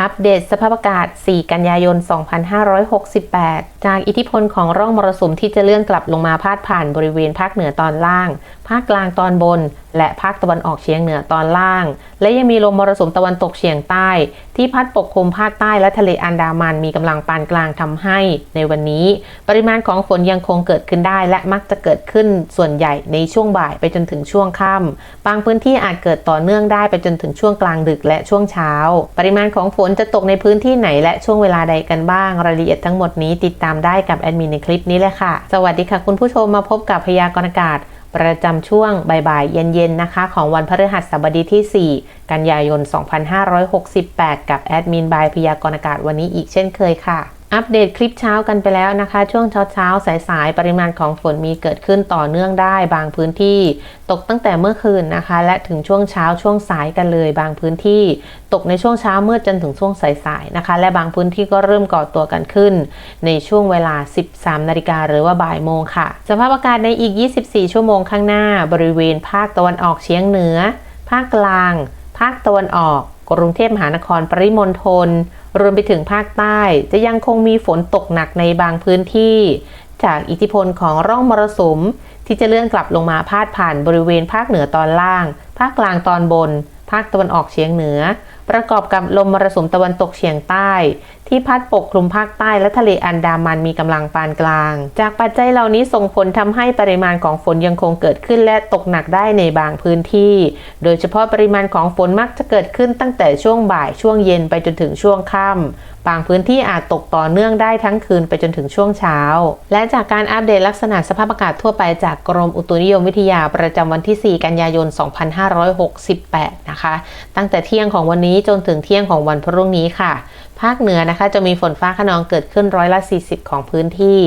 อัปเดตสภาพอากาศ 4 กันยายน 2568 จากอิทธิพลของร่องมรสุมที่จะเลื่อนกลับลงมาพาดผ่านบริเวณภาคเหนือตอนล่าง ภาคกลางตอนบน และภาคตะวันออกเฉียงเหนือตอนล่าง และยังมีลมมรสุมตะวันตกเฉียงใต้ ที่พัดปกคลุมภาคใต้และทะเลอันดามันมีกำลังปานกลางทำให้ ในวันนี้ ปริมาณของฝนยังคงเกิดขึ้นได้ และมักจะเกิดขึ้นส่วนใหญ่ในช่วงบ่ายไปจนถึงช่วงค่ำบางพื้นที่อาจเกิดต่อเนื่องได้ไปจนถึงช่วงกลางดึกและช่วงเช้า ปริมาณของฝนนจะตกในพื้นที่ไหนและช่วงเวลาใดกันบ้าง รายละเอียดทั้งหมดนี้ติดตามได้กับแอดมินในคลิปนี้เลยค่ะ สวัสดีค่ะคุณผู้ชมมาพบกับพยากรณ์อากาศ ประจำช่วงบ่ายๆ เย็นๆ นะคะ ของวันพฤหัสบดีที่ 4 กันยายน 2568 กับแอดมินบายพยากรณ์อากาศวันนี้อีกเช่นเคยค่ะ อัปเดตคลิปเช้ากันไปแล้วนะคะ ช่วงเช้าเช้าสายสายปริมาณของฝนมีเกิดขึ้นต่อเนื่องได้ บางพื้นที่ตกตั้งแต่เมื่อคืนนะคะ และถึงช่วงเช้าช่วงสายกันเลย บางพื้นที่ตกในช่วงเช้ามืดจนถึงช่วงสายๆนะคะ และบางพื้นที่ก็เริ่มก่อตัวกันขึ้น ในช่วงเวลา 13 นาฬิกาหรือว่าบ่ายโมงค่ะ สภาพอากาศในอีก 24 ชั่วโมงข้างหน้า บริเวณภาคตะวันออกเฉียงเหนือ ภาคกลาง ภาคตะวันออก กรุงเทพมหานครปริมณฑลรวมไปถึงภาคใต้ จะยังคงมีฝนตกหนักในบางพื้นที่ จากอิทธิพลของร่องมรสุม ที่จะเลื่อนกลับลงมาพาดผ่านบริเวณภาคเหนือตอนล่าง ภาคกลางตอนบน ภาคตะวันออกเฉียงเหนือ ประกอบกับลมมรสุมตะวันตกเฉียงใต้ ที่พัดปกคลุมภาคใต้และทะเลอันดามันมีกำลังปานกลาง จากปัจจัยเหล่านี้ส่งผลทำให้ปริมาณของฝนยังคงเกิดขึ้นและตกหนักได้ในบางพื้นที่ โดยเฉพาะปริมาณของฝนมักจะเกิดขึ้นตั้งแต่ช่วงบ่ายช่วงเย็นไปจนถึงช่วงค่ำบางพื้นที่อาจตกต่อเนื่องได้ทั้งคืนไปจนถึงช่วงเช้า และจากการอัปเดตลักษณะสภาพอากาศทั่วไปจากกรมอุตุนิยมวิทยาประจำวันที่ 4 กันยายน 2568 นะคะ ตั้งแต่เที่ยงของวันนี้จนถึงเที่ยงของวันพรุ่งนี้ค่ะ ภาคเหนือนะคะจะมีฝนฟ้าขนองเกิดขึ้นร้อยละ 40 ของพื้นที่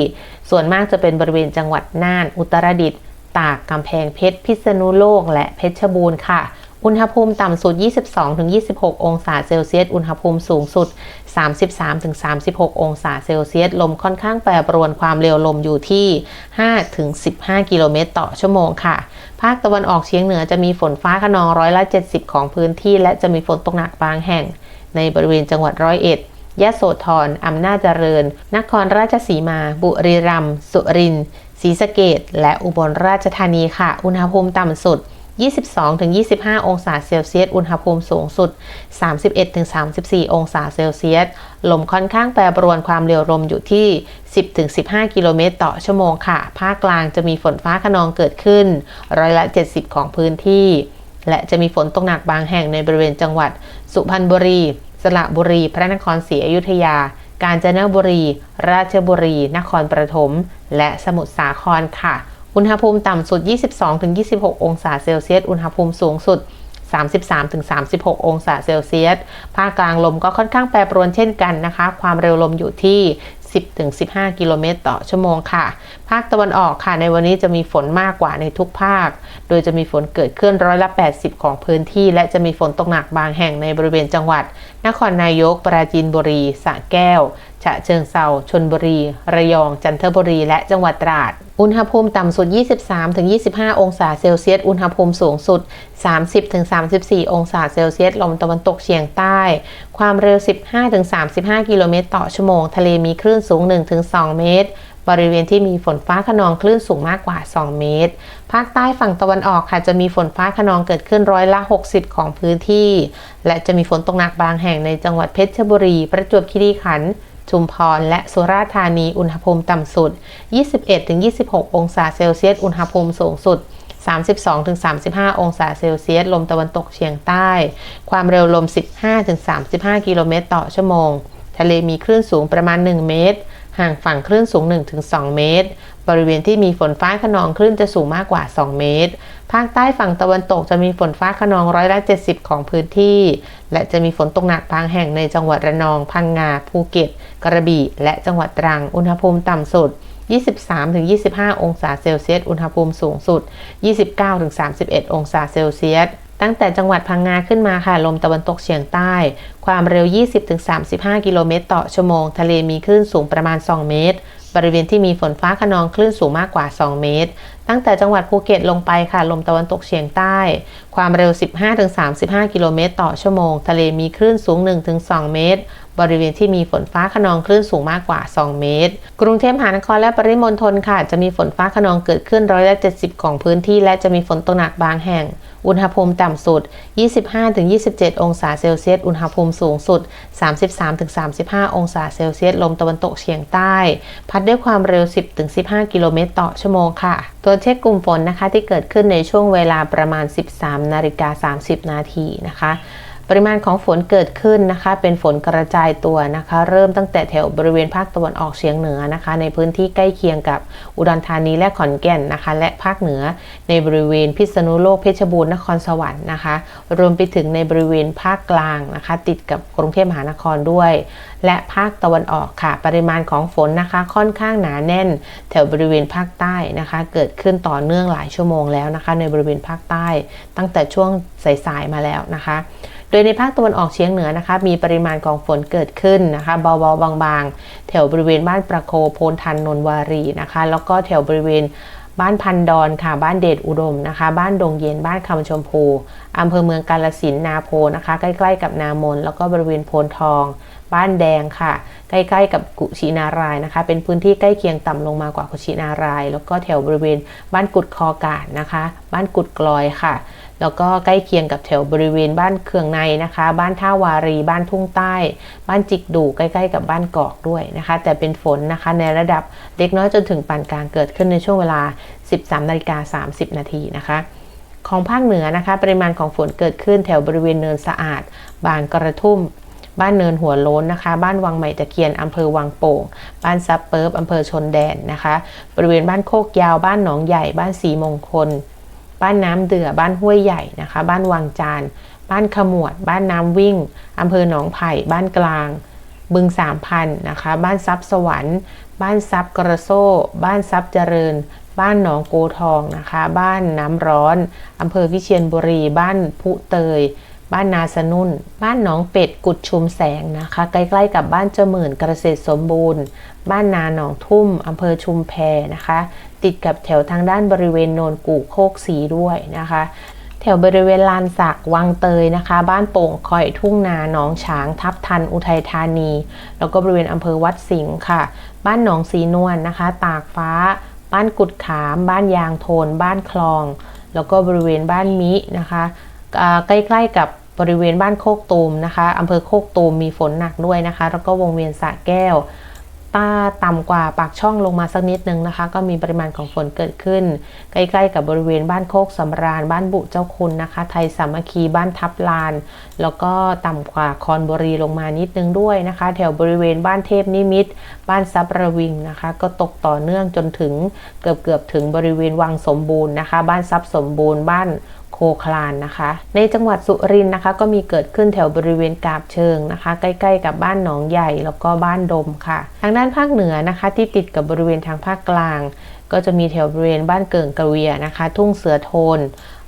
ส่วนมากจะเป็นบริเวณจังหวัดน่าน อุตรดิตถ์ ตาก กำแพงเพชร พิษณุโลก และเพชรบูรณ์ค่ะ อุณหภูมิต่ำสุด 22-26 องศาเซลเซียส อุณหภูมิสูงสุด 33-36 องศาเซลเซียส ลมค่อนข้างแปรปรวนความเร็วลมอยู่ที่ 5-15 กิโลเมตรต่อชั่วโมงค่ะ ภาคตะวันออกเฉียงเหนือจะมีฝนฟ้าขนองร้อยละ 70 ของพื้นที่ และจะมีฝนตกหนักบางแห่ง ในบริเวณจังหวัดร้อยเอ็ดยะโสธร อำนาจเจริญ นครราชสีมา บุรีรัมย์ สุรินทร์ ศรีสะเกดและอุบลราชธานีค่ะ อุณหภูมิต่ำสุด 22-25 องศาเซลเซียส อุณหภูมิสูงสุด 31-34 องศาเซลเซียส ลมค่อนข้างแปรปรวนความเร็วลมอยู่ที่ 10-15 กิโลเมตรต่อชั่วโมงค่ะ ภาคกลางจะมีฝนฟ้าขนองเกิดขึ้น ร้อยละ 70 ของพื้นที่ และจะมีฝนตกหนักบางแห่งในบริเวณจังหวัด สุพรรณบุรี สระบุรี พระนครศรีอยุธยา กาญจนบุรี ราชบุรี นครปฐม และสมุทรสาครค่ะ อุณหภูมิต่ำสุด 22-26 องศาเซลเซียส อุณหภูมิสูงสุด 33-36 องศาเซลเซียส ภาคกลางลมก็ค่อนข้างแปรปรวนเช่นกันนะคะ ความเร็วลมอยู่ที่ 10-15 กิโลเมตรต่อชั่วโมงค่ะ ภาคตะวันออกค่ะ ในวันนี้จะมีฝนมากกว่าในทุกภาค โดยจะมีฝนเกิดขึ้นร้อยละ 80 ของพื้นที่ และจะมีฝนตกหนักบางแห่งในบริเวณจังหวัด นครนายก ปราจีนบุรี สระแก้ว ฉะเชิงเซาชนบุรี ระยอง จันทบุรี และจังหวัดตราด อุณหภูมิต่ำสุด 23-25 องศาเซลเซียส อุณหภูมิสูงสุด 30-34 องศาเซลเซียส ลมตะวันตกเฉียงใต้ ความเร็ว 15-35 กิโลเมตรต่อชั่วโมง ทะเลมีคลื่นสูง 1-2 เมตร บริเวณที่มีฝนฟ้าขนองคลื่นสูงมากกว่า 2 เมตร ภาคใต้ฝั่งตะวันออกค่ะจะมีฝนฟ้าขนองเกิดขึ้นร้อยละ 60 ของพื้นที่ และจะมีฝนตกหนักบางแห่งในจังหวัดเพชรบุรี ประจวบคีรีขันธ์ ชุมพร และสุราษฎร์ธานีอุณหภูมิต่ำสุด 21-26 องศาเซลเซียส อุณหภูมิสูงสุด 32-35 องศาเซลเซียส ลมตะวันตกเฉียงใต้ ความเร็วลม 15-35 กิโลเมตรต่อชั่วโมง ทะเลมีคลื่นสูงประมาณ 1 เมตร ห่างฝั่งคลื่นสูง 1-2 เมตรบริเวณที่มีฝนฟ้าขนองคลื่นจะสูงมากกว่า 2 เมตร ภาคใต้ฝั่งตะวันตกจะมีฝนฟ้าขนองร้อยละ70 ของพื้นที่ และจะมีฝนตกหนักบางแห่งในจังหวัดระนอง พังงา ภูเก็ต กระบี่ และจังหวัดตรัง อุณหภูมิต่ำสุด 23-25 องศาเซลเซียส อุณหภูมิสูงสุด 29-31 องศาเซลเซียสตั้งแต่จังหวัดพังงาขึ้นมาค่ะ ลมตะวันตกเฉียงใต้ ความเร็ว 20-35 กิโลเมตรต่อชั่วโมง ทะเลมีคลื่นสูงประมาณ 2 เมตร บริเวณที่มีฝนฟ้าขนองคลื่นสูงมากกว่า 2 เมตร ตั้งแต่จังหวัดภูเก็ตลงไปค่ะ ลมตะวันตกเฉียงใต้ ความเร็ว 15-35 กิโลเมตรต่อชั่วโมง ทะเลมีคลื่นสูง 1-2 เมตร บริเวณที่มีฝนฟ้าขนองคลื่นสูงมากกว่า 2 เมตร กรุงเทพมหานครและปริมณฑลค่ะ จะมีฝนฟ้าขนองเกิดขึ้นร้อยละ70 ของพื้นที่ และจะมีฝนตกหนักบางแห่ง อุณหภูมิต่ำสุด 25-27 องศาเซลเซียส อุณหภูมิสูงสุด 33-35 องศาเซลเซียส ลมตะวันตกเฉียงใต้ พัดด้วยความเร็ว 10-15 กิโลเมตรต่อชั่วโมงค่ะ ตัวเช็คกลุ่มฝนนะคะที่เกิดขึ้นในช่วงเวลาประมาณ 13 นาฬิกา 30 นาทีนะคะ ปริมาณของฝนเกิดขึ้นนะคะ เป็นฝนกระจายตัวนะคะ เริ่มตั้งแต่แถวบริเวณภาคตะวันออกเฉียงเหนือนะคะ ในพื้นที่ใกล้เคียงกับอุดรธานีและขอนแก่นนะคะ และภาคเหนือในบริเวณพิษณุโลกเพชรบูรณ์นครสวรรค์นะคะ รวมไปถึงในบริเวณภาคกลางนะคะ ติดกับกรุงเทพมหานครด้วย และภาคตะวันออกค่ะ ปริมาณของฝนนะคะค่อนข้างหนาแน่น แถวบริเวณภาคใต้นะคะ เกิดขึ้นต่อเนื่องหลายชั่วโมงแล้วนะคะ ในบริเวณภาคใต้ ตั้งแต่ช่วงสายๆมาแล้วนะคะ โดยในภาคตะวันออกเฉียงเหนือนะคะ มีปริมาณของฝนเกิดขึ้นนะคะ เบาๆบางๆ แถวบริเวณบ้านประโคโพนทันนนวารีนะคะ แล้วก็แถวบริเวณบ้านพันดอนค่ะ บ้านเดชอุดมนะคะ บ้านดงเย็น บ้านคำชมพู อำเภอเมืองกาลสินนาโพนะคะ ใกล้ๆกับนามน แล้วก็บริเวณโพนทอง บ้านแดงค่ะ ใกล้ๆกับกุชินารายนะคะ เป็นพื้นที่ใกล้เคียงต่ำลงมากว่ากุชินาราย แล้วก็แถวบริเวณบ้านกุดคอกาดนะคะ บ้านกุดกลอยค่ะ แล้วก็ใกล้เคียงกับแถวบริเวณบ้านเคืองในนะคะ บ้านท่าวารี บ้านทุ่งใต้ บ้านจิกดูใกล้ๆ กับบ้านกอกด้วยนะคะ แต่เป็นฝนนะคะในระดับเล็กน้อยจนถึงปานกลางเกิดขึ้นในช่วงเวลา 13นาฬิกา30 นาทีนะคะของภาคเหนือนะคะปริมาณของฝนเกิดขึ้นแถวบริเวณเนินสะอาด บางกระทุ่ม บ้านเนินหัวโล้นนะคะ บ้านวังใหม่ตะเคียนอำเภอวังโป่ง บ้านซับเปิบอำเภอชนแดนนะคะ บริเวณบ้านโคกยาว บ้านหนองใหญ่ บ้านสีมงคล บ้านน้ำเดือ บ้านห้วยใหญ่นะคะ บ้านวังจาน บ้านขมวด บ้านน้ำวิ่งอำเภอหนองไผ่ บ้านกลาง บึงสามพันนะคะ บ้านซับสวรรค์ บ้านซับกระโซ่ บ้านซับเจริญ บ้านหนองโกทองนะคะ บ้านน้ำร้อนอำเภอวิเชียรบุรี บ้านพุเตย บ้านนาสนุ่น บ้านหนองเป็ดกุดชุมแสงนะคะ ใกล้ๆกับบ้านเจมื่นเกษตรสมบูรณ์ บ้านนาหนองทุ่มอำเภอชุมแพนะคะ ติดกับแถวทางด้านบริเวณโนนกู่โคกสีด้วยนะคะ แถวบริเวณลานสักวังเตยนะคะ บ้านโป่งคอยทุ่งนาหนองฉางทับทันอุทัยธานี แล้วก็บริเวณอำเภอวัดสิงห์ค่ะ บ้านหนองสีนวลนนะคะ ตากฟ้า บ้านกุดขาม บ้านยางโทน บ้านคลอง แล้วก็บริเวณบ้านมินะคะ ใกล้ๆกับบริเวณบ้านโคกตูมนะคะอำเภอโคกตูมมีฝนหนักด้วยนะคะ แล้วก็วงเวียนสะแก้วต้าต่ำกว่าปากช่องลงมาสักนิดนึงนะคะ ก็มีปริมาณของฝนเกิดขึ้น ใกล้ๆกับบริเวณบ้านโคกสำราญ บ้านบุเจ้าคุณนะคะ ไทยสามัคคีบ้านทับลาน แล้วก็ต่ำกว่าคอนบุรีลงมานิดนึงด้วยนะคะ แถวบริเวณบ้านเทพนิมิตบ้านซับระวิงนะคะ ก็ตกต่อเนื่องจนถึงเกือบเกือบๆถึงบริเวณวังสมบูรณ์นะคะ บ้านซับสมบูรณ์บ้าน คคลานนะคะ ในจังหวัดสุรินทร์นะคะ ก็มีเกิดขึ้นแถวบริเวณกาบเชิงนะคะ ใกล้ ๆ กับบ้านหนองใหญ่แล้วก็บ้านดมค่ะ ทางด้านภาคเหนือนะคะ ที่ติดกับบริเวณทางภาคกลาง ก็จะมีแถวบริเวณบ้านเกิงกระเวียนะคะ ทุ่งเสือโทน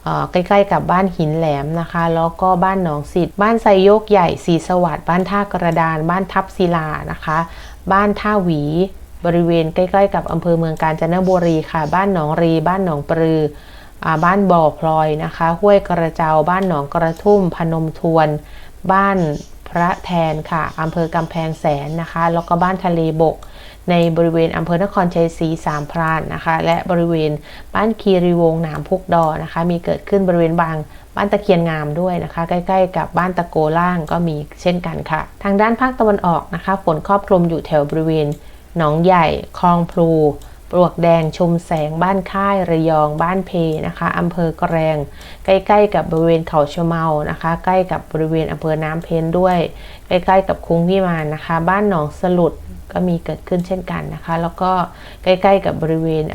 เอ่อใกล้ๆกับบ้านหินแหลมนะคะ แล้วก็บ้านหนองสิทธิ์บ้านไซโยกใหญ่สีสวัสดิ์บ้านท่ากระดาน บ้านทับศิลานะคะ บ้านท่าหวีบริเวณใกล้ ๆ กับอำเภอเมืองกาญจนบุรีค่ะ บ้านหนองรี บ้านหนองปรือ บ้านบ่อพลอยนะคะ ห้วยกระเจ้า บ้านหนองกระทุ่ม พนมทวน บ้านพระแทนค่ะอำเภอกำแพงแสนนะคะ แล้วก็บ้านทะเลบก ในบริเวณอำเภอนครชัยศรีสามพรานนะคะ และบริเวณบ้านคีรีวงหนามพุกดอนะคะ มีเกิดขึ้นบริเวณบางบ้านตะเคียนงามด้วยนะคะ ใกล้ ๆ กับบ้านตะโกล่างก็มีเช่นกันค่ะ ทางด้านภาคตะวันออกนะคะฝนครอบคลุมอยู่แถวบริเวณหนองใหญ่คลองพลู ปลวกแดงชมแสงบ้านค่ายระยองบ้านเพนะคะอำเภอกระแรง ใกล้ ๆ กับบริเวณเขาชะเมานะคะ ใกล้กับบริเวณอำเภอน้ำเพนด้วย ใกล้ ๆ กับคุ้งพิมานนะคะ บ้านหนองสลุด ก็มีเกิดขึ้นเช่นกันนะคะ แล้วก็ใกล้ๆกับบริเวณ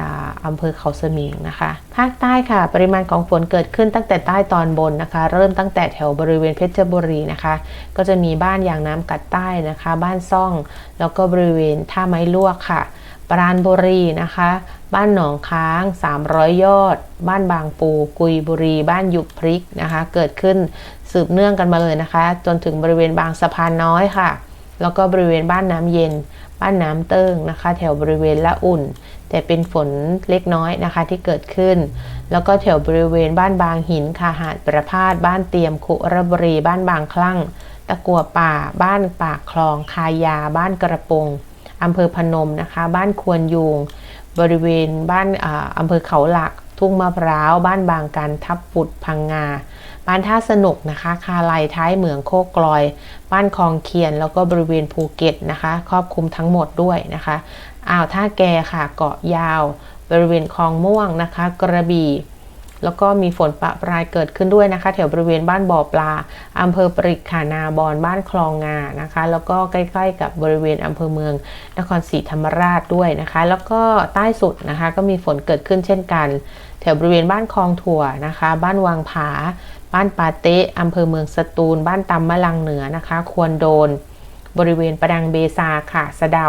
อำเภอเขาสมิงนะคะ ภาคใต้ค่ะ ปริมาณของฝนเกิดขึ้นตั้งแต่ใต้ตอนบนนะคะ เริ่มตั้งแต่แถวบริเวณเพชรบุรีนะคะ ก็จะมีบ้านยางน้ำกัดใต้นะคะ บ้านซ่อง แล้วก็บริเวณท่าไม้ลวกค่ะ ปราณบุรีนะคะ บ้านหนองค้าง 300 ยอด บ้านบางปู กุยบุรี บ้านยุบพริกนะคะ เกิดขึ้นสืบเนื่องกันมาเลยนะคะ จนถึงบริเวณบางสะพานน้อยค่ะ แล้วก็บริเวณบ้านน้ำเย็น บ้านน้ำเติ้งนะคะ แถวบริเวณละอุ่น แต่เป็นฝนเล็กน้อยนะคะที่เกิดขึ้น แล้วก็แถวบริเวณบ้านบางหินคาหาดประพาสบ้านเตียมคุระบุรี บ้านบางคลั่ง ตะกัวป่า บ้านปากคลอง คายา บ้านกระปงอำเภอพนมนะคะ บ้านควรยูงบริเวณบ้านอาอำเภอเขาหลัก ทุ่งมะพร้าว บ้านบางกันทับปุดพังงา บ้านท่าสนุกนะคะ คาไลท้ายเหมืองโคกลอย บ้านคลองเคียน แล้วก็บริเวณภูเก็ตนะคะ ครอบคลุมทั้งหมดด้วยนะคะอ่าวท่าแกค่ะ เกาะยาว บริเวณคลองม่วงนะคะ กระบี่แล้วก็มีฝนปะปรายเกิดขึ้นด้วยนะคะ แถวบริเวณบ้านบ่อปลาอำเภอปริกขานาบอนบ้านคลองงานะคะ แล้วก็ใกล้ๆกับบริเวณอำเภอเมืองนครศรีธรรมราชด้วยนะคะ แล้วก็ใต้สุดนะคะ ก็มีฝนเกิดขึ้นเช่นกัน แถวบริเวณบ้านคลองถั่วนะคะ บ้านวังผา บ้านปาเต้อำเภอเมืองสตูล บ้านตำมะลังเหนือนะคะ ควรโดน บริเวณประดังเบซาค่ะ สะเดา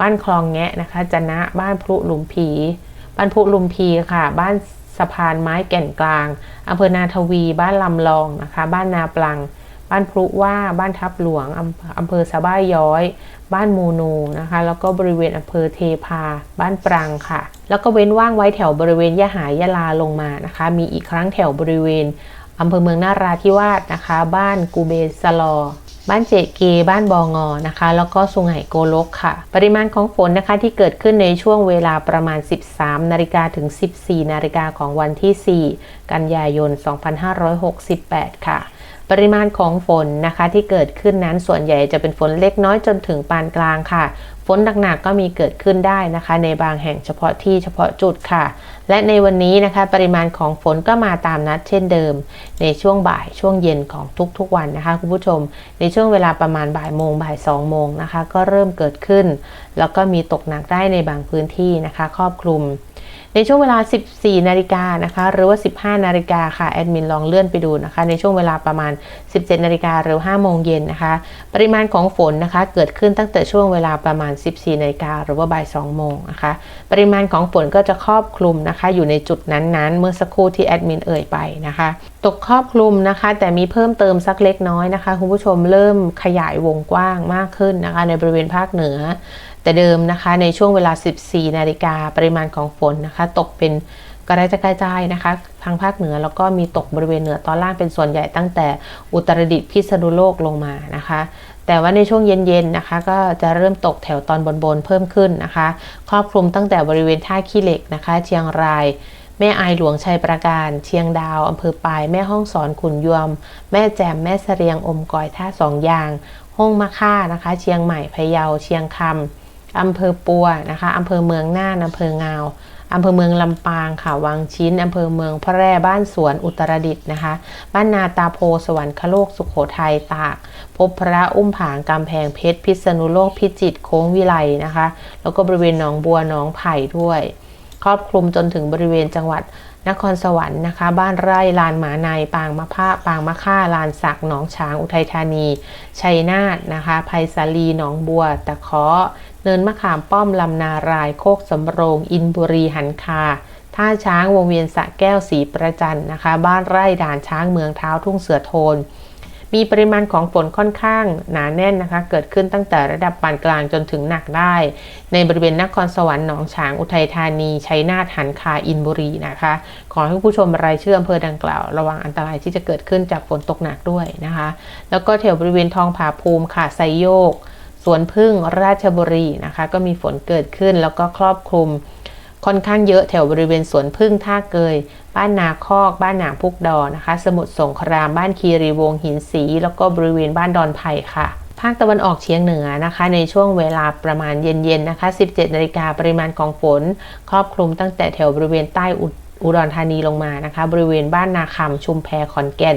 บ้านคลองแงะนะคะจะนะ บ้านพลุหลุมผีบ้านพลุลุมพีค่ะ บ้านสะพานไม้แก่นกลางอำเภอนาทวี บ้านลำลองนะคะ บ้านนาปลัง บ้านพลุว่า บ้านทับหลวงอำอำเภอสะบ้ายย้อย บ้านมูนูนะคะ แล้วก็บริเวณอำเภอเทพา บ้านปรังค่ะ แล้วก็เว้นว่างไว้แถวบริเวณยะหายยะลาลงมานะคะ มีอีกครั้งแถวบริเวณ อำเภอเมืองนาราธิวาสนะคะ บ้านกูเบสลอ บ้านเจเก บ้านบองอนะคะ แล้วก็สุงไหโกลกค่ะ ปริมาณของฝนนะคะที่เกิดขึ้นในช่วงเวลาประมาณ 13 นาฬิกาถึง 14 นาฬิกาของวันที่ 4 กันยายน 2568 ค่ะปริมาณของฝนนะคะที่เกิดขึ้นนั้นส่วนใหญ่จะเป็นฝนเล็กน้อยจนถึงปานกลางค่ะ ฝนหนักๆก็มีเกิดขึ้นได้นะคะ ในบางแห่งเฉพาะที่เฉพาะจุดค่ะ และในวันนี้นะคะปริมาณของฝนก็มาตามนัดเช่นเดิม ในช่วงบ่ายช่วงเย็นของทุกๆวันนะคะคุณผู้ชม ในช่วงเวลาประมาณบ่ายโมงบ่ายสองโมงนะคะก็เริ่มเกิดขึ้น แล้วก็มีตกหนักได้ในบางพื้นที่นะคะ ครอบคลุม ในช่วงเวลา 14 นาฬิกานะคะหรือว่า 15 นาฬิกาค่ะแอดมินลองเลื่อนไปดูนะคะ ในช่วงเวลาประมาณ 17 นาฬิกาหรือ 5 โมงเย็นนะคะ ปริมาณของฝนนะคะเกิดขึ้นตั้งแต่ช่วงเวลาประมาณ 14 นาฬิกาหรือว่าบ่าย 2 โมงนะคะ ปริมาณของฝนก็จะครอบคลุมนะคะ อยู่ในจุดนั้นๆ เมื่อสักครู่ที่แอดมินเอ่ยไปนะคะ ตกครอบคลุมนะคะ แต่มีเพิ่มเติมสักเล็กน้อยนะคะคุณผู้ชมเริ่มขยายวงกว้างมากขึ้นนะคะ ในบริเวณภาคเหนือ แต่เดิมนะคะในช่วงเวลา 14 นาฬิกาปริมาณของฝนนะคะ ตกเป็นกระจายกระจายนะคะ ทางภาคเหนือแล้วก็มีตกบริเวณเหนือตอนล่างเป็นส่วนใหญ่ตั้งแต่อุตรดิตถ์พิษณุโลกลงมานะคะ แต่ว่าในช่วงเย็นๆนะคะ ก็จะเริ่มตกแถวตอนบนๆเพิ่มขึ้นนะคะ ครอบคลุมตั้งแต่บริเวณท่าขี้เหล็กนะคะ เชียงรายแม่อายหลวงชัยประการ เชียงดาว อำเภอปาย แม่ห้องสอนขุนยวม แม่แจ่มแม่เสรียงอมก่อยท่าสองยาง ห้องมะค่านะคะ เชียงใหม่พะเยา เชียงคำ อำเภอปัวนะคะอำเภอเมืองน่านอำเภองาวอำเภอเมืองลำปางค่ะวังชิ้นอำเภอเมืองพระแร่บ้านสวนอุตรดิตถ์นะคะ บ้านนาตาโพสวรรคโลกสุขโขทัยตาก พบพระอุ้มผางกำแพงเพชรพิษณุโลกพิจิตรโค้งวิไลนะคะ แล้วก็บริเวณหนองบัวหนองไผ่ด้วย ครอบคลุมจนถึงบริเวณจังหวัด นครสวรรค์นะคะ บ้านไร่ลานหมาในปางมะพร้าปางมะค่าลานสักหนองช้างอุทัยธานี ชัยนาทนะคะภัยสาลีหนองบัว ตะเคาะเนินมะขามป้อมลำนาราย โคกสำโรง อินบุรีหันคาท่าช้างวงเวียนสะแก้วสีประจันนะคะ บ้านไร่ด่านช้างเมืองเท้าทุ่งเสือโทน มีปริมาณของฝนค่อนข้างหนาแน่นนะคะ เกิดขึ้นตั้งแต่ระดับปานกลางจนถึงหนักได้ ในบริเวณนครสวรรค์หนองฉางอุทัยธานีชัยนาทหันคาอินบุรีนะคะ ขอให้ผู้ชมรายชื่ออำเภอดังกล่าว ระวังอันตรายที่จะเกิดขึ้นจากฝนตกหนักด้วยนะคะ แล้วก็แถวบริเวณทองผาภูมิค่ะไซโยกสวนพึ่งราชบุรีนะคะ ก็มีฝนเกิดขึ้นแล้วก็ครอบคลุม ค่อนข้างเยอะแถวบริเวณสวนพึ่งท่าเกย บ้านนาคอก บ้านหนางพุกดอนะคะ สมุทรสงคราม บ้านคีรีวงหินสี แล้วก็บริเวณบ้านดอนไผ่ค่ะ ภาคตะวันออกเฉียงเหนือนะคะ ในช่วงเวลาประมาณเย็นๆนะคะ 17นาฬิกาปริมาณของฝน ครอบคลุมตั้งแต่แถวบริเวณใต้อุอุดรธานีลงมานะคะ บริเวณบ้านนาคำชุมแพขอนแก่น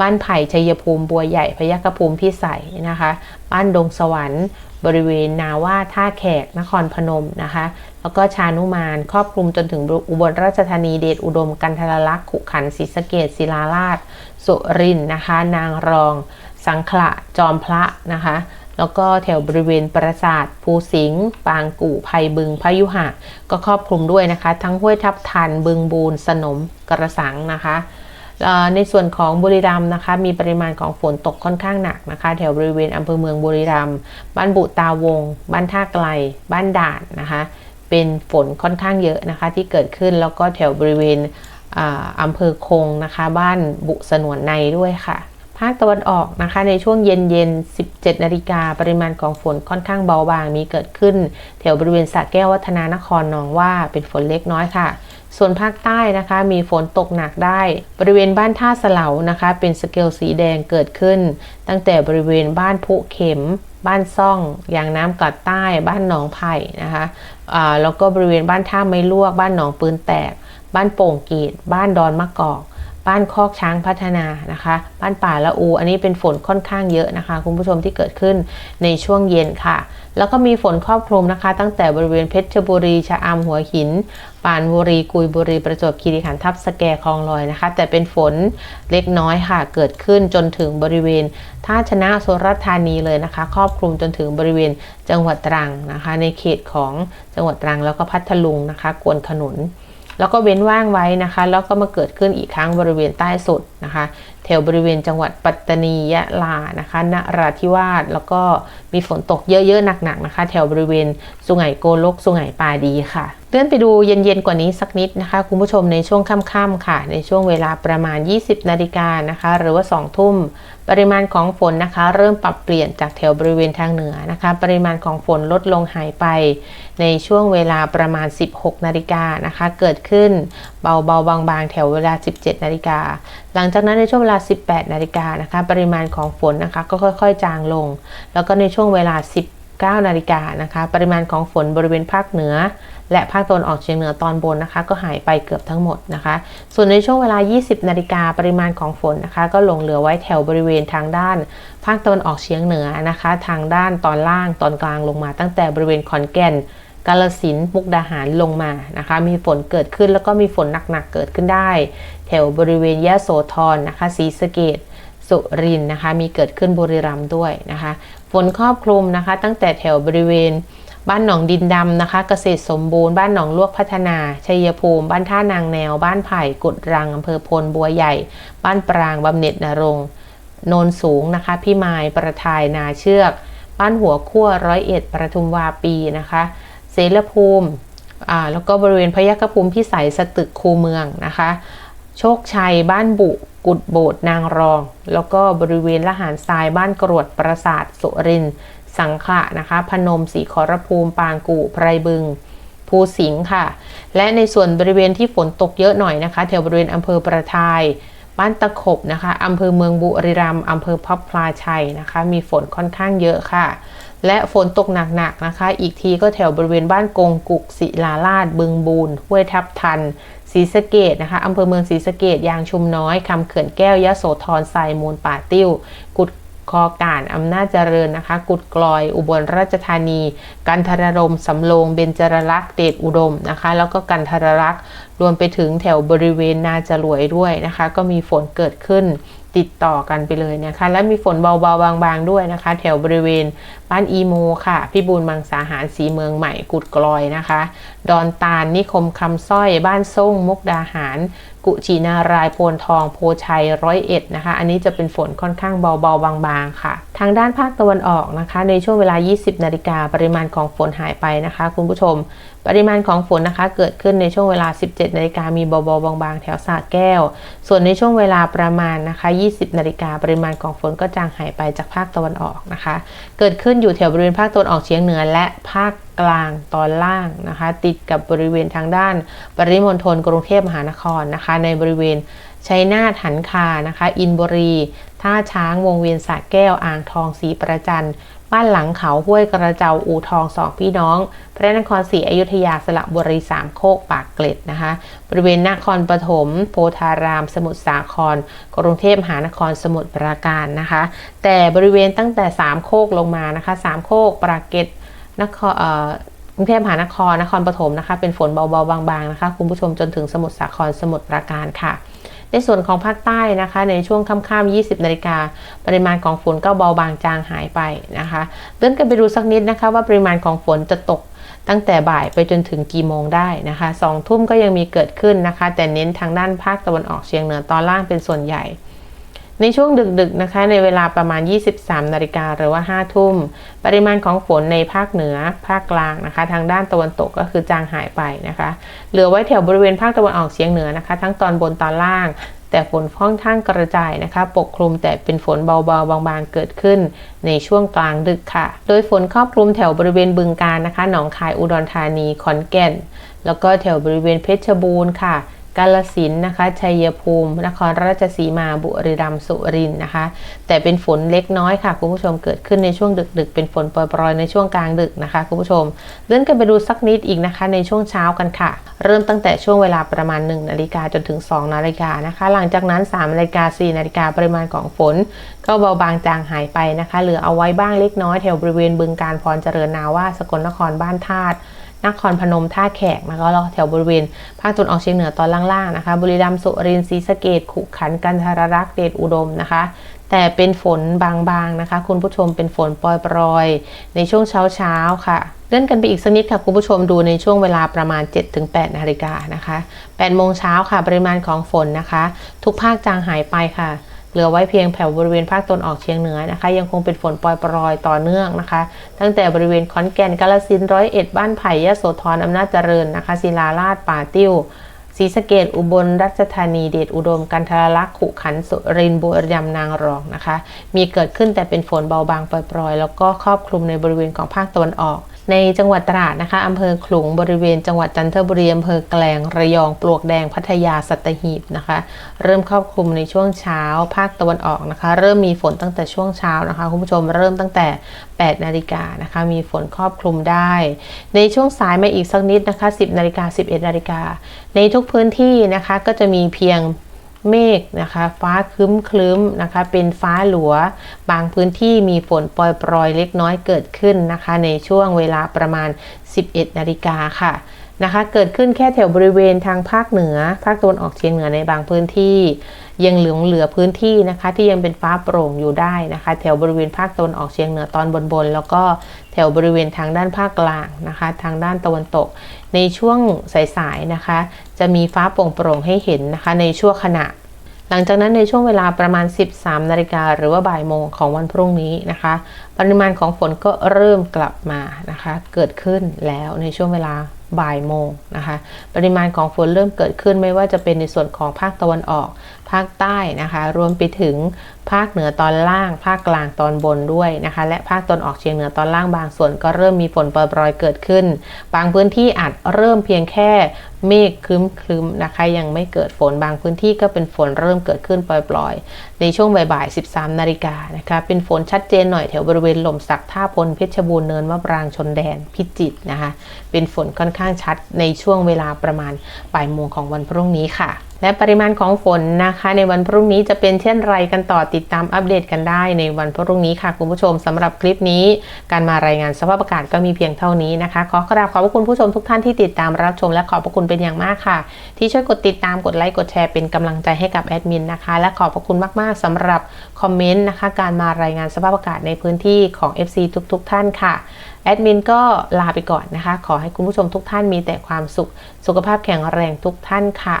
บ้านไผ่ชัยภูมิบัวใหญ่พยัคฆภูมิพิสัยนะคะ บ้านดงสวรรค์ บริเวณนาว่าท่าแขกนครพนมนะคะ แล้วก็ชานุมานครอบคลุมจนถึงอุบลราชธานีเดชอุดมกันทรลักษ์ขุขันศรีสะเกดศิลาราช สุรินนะคะ นางรอง สังขละจอมพระนะคะแล้วก็แถวบริเวณปราสาทภูสิงห์ปางกู่ไพบึงพยุหะ ก็ครอบคลุมด้วยนะคะ ทั้งห้วยทับทันบึงบูนสนมกระสังนะคะ ในส่วนของบุรีรัมย์นะคะ มีปริมาณของฝนตกค่อนข้างหนักนะคะ แถวบริเวณอำเภอเมืองบุรีรัมย์บ้านบุตาวง บ้านท่าไกล บ้านด่านนะคะ เป็นฝนค่อนข้างเยอะนะคะ ที่เกิดขึ้นแล้วก็แถวบริเวณอ่าอำเภอคงนะคะ บ้านบุสนวนในด้วยค่ะภาคตะวันออกนะคะในช่วงเย็นเย็น 17 นาฬิกาปริมาณของฝนค่อนข้างเบาบางมีเกิดขึ้น แถวบริเวณสระแก้ววัฒนานครหนองว่าเป็นฝนเล็กน้อยค่ะ ส่วนภาคใต้นะคะ มีฝนตกหนักได้ บริเวณบ้านท่าเสลานะคะ เป็นสเกลสีแดงเกิดขึ้น ตั้งแต่บริเวณบ้านพุเข็ม บ้านซ่องยางน้ำกัดใต้ บ้านหนองไผ่นะคะะแล้วก็บริเวณบ้านท่าไม้ลวก บ้านหนองปืนแตก บ้านโป่งกีด บ้านดอนมะกอก บ้านคอกช้างพัฒนานะคะ บ้านป่าละอู อันนี้เป็นฝนค่อนข้างเยอะนะคะ คุณผู้ชมที่เกิดขึ้นในช่วงเย็นค่ะ แล้วก็มีฝนครอบคลุมนะคะ ตั้งแต่บริเวณเพชรบุรีชะอำหัวหินปานบุรีกุยบุรีประจวบคีรีขันธ์ทับสแกคลองลอยนะคะ แต่เป็นฝนเล็กน้อยค่ะ เกิดขึ้นจนถึงบริเวณท่าชนะสุรษฎร์ธานีเลยนะคะ ครอบคลุมจนถึงบริเวณจังหวัดตรังนะคะ ในเขตของจังหวัดตรังแล้วก็พัทลุงนะคะ กวนขนุน แล้วก็เว้นว่างไว้นะคะ แล้วก็มาเกิดขึ้นอีกครั้งบริเวณใต้สุดนะคะแถวบริเวณจังหวัดปัตตานียะลานะคะนราธิวาสแล้วก็มีฝนตกเยอะๆหนักๆนะคะ แถวบริเวณสุไหงโกลกสุไหงปาดีค่ะ เลื่อนไปดูเย็นๆกว่านี้สักนิดนะคะ คุณผู้ชมในช่วงค่ำๆค่ะ ในช่วงเวลาประมาณ 20 นาฬิกานะคะ หรือว่า 2 ทุ่ม ปริมาณของฝนนะคะ เริ่มปรับเปลี่ยนจากแถวบริเวณทางเหนือนะคะ ปริมาณของฝนลดลงหายไป ในช่วงเวลาประมาณ 16 นาฬิกานะคะ เกิดขึ้นเบาๆบางๆ แถวเวลา 17 นาฬิกา หลังจากนั้นในช่วงเวลา 18 นาฬิกานะคะ ปริมาณของฝนนะคะก็ค่อยๆ จางลง แล้วก็ในช่วงเวลา 19 นาฬิกานะคะ ปริมาณของฝนบริเวณภาคเหนือ และภาคตะวันออกเฉียงเหนือตอนบนนะคะ ก็หายไปเกือบทั้งหมดนะคะ ส่วนในช่วงเวลา 20 นาฬิกาปริมาณของฝนนะคะ ก็หลงเหลือไว้แถวบริเวณทางด้าน ภาคตะวันออกเฉียงเหนือนะคะ ทางด้านตอนล่างตอนกลางลงมาตั้งแต่บริเวณขอนแก่นกาลสินมุกดาหารลงมานะคะ มีฝนเกิดขึ้นแล้วก็มีฝนหนักๆเกิดขึ้นได้ แถวบริเวณยะโสธรนะคะศรีสะเกดสุรินนะคะ มีเกิดขึ้นบุรีรัมย์ด้วยนะคะ ฝนครอบคลุมนะคะ ตั้งแต่แถวบริเวณ บ้านหนองดินดำนะคะ เกษตรสมบูรณ์บ้านหนองลวกพัฒนาชัยภูมิ บ้านท่านางแนว บ้านไผ่กุดรังอำเภอพลบัวใหญ่ บ้านปรางบำเหน็จนรงโนนสูงนะคะพี่มายประทายนาเชือก บ้านหัวขั้วร้อยเอ็ดประทุมวาปีนะคะเสรภูมิอ่าแล้วก็บริเวณพยัคฆภูมิพิสัยสตึกคูเมืองนะคะ โชคชัยบ้านบุกุดโบดนางรอง แล้วก็บริเวณละหารทรายบ้านกรวดปราสาทสุรินทร์ สังขะนะคะ พนมศรีขอรภูมิ ปางกู่ไพรบึง ภูสิงห์ค่ะ และในส่วนบริเวณที่ฝนตกเยอะหน่อยนะคะ แถวบริเวณอำเภอประทาย บ้านตะขบนะคะอำเภอเมืองบุรีรัมย์อำเภอพับพลาชัยนะคะ มีฝนค่อนข้างเยอะค่ะ และฝนตกหนักๆนะคะ อีกทีก็แถวบริเวณบ้านกงกุกศิลาลาดบึงบูนห้วยทับทันศรีสะเกดนะคะอำเภอเมืองศรีสะเกดยางชุมน้อยคำเขื่อนแก้วยะโสธรทรายมูลป่าติ้ว กุด คอการอำนาจเจริญนะคะ กุดกลอย อุบลราชธานี กันทรารมสำโรงเบญจรลักษ์เดชอุดมนะคะ แล้วก็กันทรรักษ์รวมไปถึงแถวบริเวณนาจรวยด้วยนะคะ ก็มีฝนเกิดขึ้นติดต่อกันไปเลยนะคะ และมีฝนเบาๆบางๆด้วยนะคะ แถวบริเวณ บ้านอีโมค่ะ พิบูลมังสาหารสีเมืองใหม่กุดกลอยนะคะ ดอนตาลนิคมคำสร้อย บ้านส่งมุกดาหาร กุชินารายโพนทองโพชัยร้อยเอ็ดนะคะ อันนี้จะเป็นฝนค่อนข้างเบาๆบางๆค่ะ ทางด้านภาคตะวันออกนะคะ ในช่วงเวลา 20 นาฬิกาปริมาณของฝนหายไปนะคะ คุณผู้ชม ปริมาณของฝนนะคะ เกิดขึ้นในช่วงเวลา 17 นาฬิกามีเบาๆบางๆ แถวสระแก้ว ส่วนในช่วงเวลาประมาณนะคะ 20 นาฬิกาปริมาณของฝนก็จางหายไปจากภาคตะวันออกนะคะ เกิดขึ้นอยู่แถวบริเวณภาคตะวันออกเฉียงเหนือและภาคกลางตอนล่างนะคะ ติดกับบริเวณทางด้านปริมณฑลกรุงเทพมหานครนะคะ ในบริเวณชัยนาทหันคานะคะ อินบุรี ท่าช้างวงเวียนสระแก้วอ่างทองศรีประจัน บ้านหลังเขาห้วยกระเจ้าอูทองสองพี่น้อง พระนครศรีอยุธยาสระบุรีสามโคกปากเกร็ดนะคะ บริเวณนครปฐมโพธาราม สมุทรสาคร กรุงเทพมหานครสมุทรปราการนะคะ แต่บริเวณตั้งแต่สามโคกลงมานะคะสามโคกปากเกร็ดนครกรุงเทพมหานครนครปฐมนะคะ เป็นฝนเบาๆบางๆนะคะ คุณผู้ชมจนถึงสมุทรสาครสมุทรปราการค่ะ ในส่วนของภาคใต้นะคะ ในช่วงค่ำๆ20 นาฬิกา ปริมาณของฝนก็เบาบางจางหายไปนะคะเลื่อนกันไปดูสักนิดนะคะ ว่าปริมาณของฝนจะตกตั้งแต่บ่ายไปจนถึงกี่โมงได้นะคะสองทุ่มก็ยังมีเกิดขึ้นนะคะ แต่เน้นทางด้านภาคตะวันออกเฉียงเหนือตอนล่างเป็นส่วนใหญ่ ในช่วงดึกๆนะคะ ในเวลาประมาณ 23 นาฬิกาหรือว่า 5 ทุ่ม ปริมาณของฝนในภาคเหนือ ภาคกลางนะคะ ทางด้านตะวันตกก็คือจางหายไปนะคะ เหลือไว้แถวบริเวณภาคตะวันออกเฉียงเหนือนะคะ ทั้งตอนบนตอนล่าง แต่ฝนค่อนข้างกระจายนะคะ ปกคลุมแต่เป็นฝนเบาๆบางๆเกิดขึ้น ในช่วงกลางดึกค่ะ โดยฝนครอบคลุมแถวบริเวณบึงกาฬนะคะ หนองคายอุดรธานีขอนแก่น แล้วก็แถวบริเวณเพชรบูรณ์ค่ะ กาลสินนะคะ ชัยภูมิ นครราชสีมา บุรีรัมย์ สุรินทร์นะคะ แต่เป็นฝนเล็กน้อยค่ะ คุณผู้ชม เกิดขึ้นในช่วงดึก ๆ เป็นฝนโปรยๆ ในช่วงกลางดึกนะคะ คุณผู้ชม เลื่อนกันไปดูสักนิดอีกนะคะ ในช่วงเช้ากันค่ะ เริ่มตั้งแต่ช่วงเวลาประมาณ 1 นาฬิกาจนถึง 2 นาฬิกานะคะ หลังจากนั้น3นาฬิกา4นาฬิกาปริมาณของฝน ก็เบาบางจางหายไปนะคะ เหลือเอาไว้บ้างเล็กน้อยแถวบริเวณบึงการพรเจริญนาว่า สกลนครบ้านธาตุ นครพนมท่าแขกนะคะแล้วแถวบริเวณภาคตะวันออกเฉียงเหนือตอนล่างๆนะคะ บุรีรัมย์สุรินทร์ศรีสะเกดขุขันธ์กันทรรักษ์เดชอุดมนะคะ แต่เป็นฝนบางๆนะคะ คุณผู้ชมเป็นฝนปรอยๆ ในช่วงเช้าๆค่ะเลื่อนกันไปอีกสักนิดค่ะคุณผู้ชมดูในช่วงเวลาประมาณ 7-8นาฬิกานะคะ8โมงเช้าค่ะปริมาณของฝนนะคะ ทุกภาคจางหายไปค่ะ เหลือไว้เพียงแถวบริเวณภาคตะวันออกเฉียงเหนือนะคะ ยังคงเป็นฝนปรอยๆต่อเนื่องนะคะ ตั้งแต่บริเวณขอนแก่นกาฬสินร้อยเอ็ดบ้านไผ่ยโสธรอำนาจเจริญนะคะศิลาราชป่าติ้วศรีสะเกดอุบลราชธานีเดชอุดมกันทรลักษณ์ขุขันสุรินบุรีรัมย์นางรองนะคะ มีเกิดขึ้นแต่เป็นฝนเบาบางปล่อยๆ แล้วก็ครอบคลุมในบริเวณของภาคตะวันออก ในจังหวัดตราดนะคะอำเภอขลุงบริเวณจังหวัดจันทบุรีอำเภอแกลงระยองปลวกแดงพัทยาสัตหีบนะคะ เริ่มครอบคลุมในช่วงเช้าภาคตะวันออกนะคะ เริ่มมีฝนตั้งแต่ช่วงเช้านะคะคุณผู้ชมเริ่มตั้งแต่ 8 นาฬิกานะคะมีฝนครอบคลุมได้ ในช่วงสายมาอีกสักนิดนะคะ 10 นาฬิกา 11 นาฬิกาในทุกพื้นที่นะคะก็จะมีเพียง เมฆนะคะ ฟ้าครึ้มคลึ้มนะคะ เป็นฟ้าหลัว บางพื้นที่มีฝนปรอยปรอยๆเล็กน้อยเกิดขึ้นนะคะ ในช่วงเวลาประมาณ 11 นาฬิกาค่ะ นะคะเกิดขึ้นแค่แถวบริเวณทางภาคเหนือ ภาคตะวันออกเฉียงเหนือในบางพื้นที่ ยังเหลือเหลือพื้นที่นะคะ ที่ยังเป็นฟ้าโปร่งอยู่ได้นะคะ แถวบริเวณภาคตะวันออกเฉียงเหนือตอนบนๆแล้วก็แถวบริเวณทางด้านภาคกลางนะคะ ทางด้านตะวันตก ในช่วงสายๆนะคะ จะมีฟ้าโปร่งๆให้เห็นนะคะ ในช่วงขณะหลังจากนั้นในช่วงเวลาประมาณ 13 นาฬิกาหรือว่าบ่ายโมงของวันพรุ่งนี้นะคะ ปริมาณของฝนก็เริ่มกลับมานะคะ เกิดขึ้นแล้วในช่วงเวลา บ่ายโมงนะคะ ปริมาณของฝนเริ่มเกิดขึ้นไม่ว่าจะเป็นในส่วนของภาคตะวันออก ภาคใต้นะคะ รวมไปถึงภาคเหนือตอนล่าง ภาคกลางตอนบนด้วยนะคะ และภาคตอนออกเฉียงเหนือตอนล่างบางส่วนก็เริ่มมีฝนโปรยๆเกิดขึ้น บางพื้นที่อาจเริ่มเพียงแค่เมฆคลึ้มๆนะคะ ยังไม่เกิดฝนบางพื้นที่ก็เป็นฝนเริ่มเกิดขึ้นปล่อยๆ ในช่วงบ่ายๆ 13 นาฬิกานะคะ เป็นฝนชัดเจนหน่อยแถวบริเวณหล่มสักท่าพลเพชรบูรณ์เนินมะปรางชนแดนพิจิตรนะคะ เป็นฝนค่อนข้างชัดในช่วงเวลาประมาณบ่ายโมงของวันพรุ่งนี้ค่ะ และปริมาณของฝนนะคะ ในวันพรุ่งนี้จะเป็นเช่นไรกันต่อติดตามอัปเดตกันได้ในวันพรุ่งนี้ค่ะคุณผู้ชมสำหรับคลิปนี้ การมารายงานสภาพอากาศก็มีเพียงเท่านี้นะคะ ขอกราบขอบพระคุณผู้ชมทุกท่านที่ติดตามรับชมและขอบพระคุณเป็นอย่างมากค่ะ ที่ช่วยกดติดตามกดไลค์กดแชร์เป็นกำลังใจให้กับแอดมินนะคะ และขอบพระคุณมากๆสำหรับคอมเมนต์นะคะ การมารายงานสภาพอากาศในพื้นที่ของ FC ทุก ๆ ท่านค่ะแอดมินก็ลาไปก่อนนะคะ ขอให้คุณผู้ชมทุกท่านมีแต่ความสุข สุขภาพแข็งแรงทุกท่านค่ะ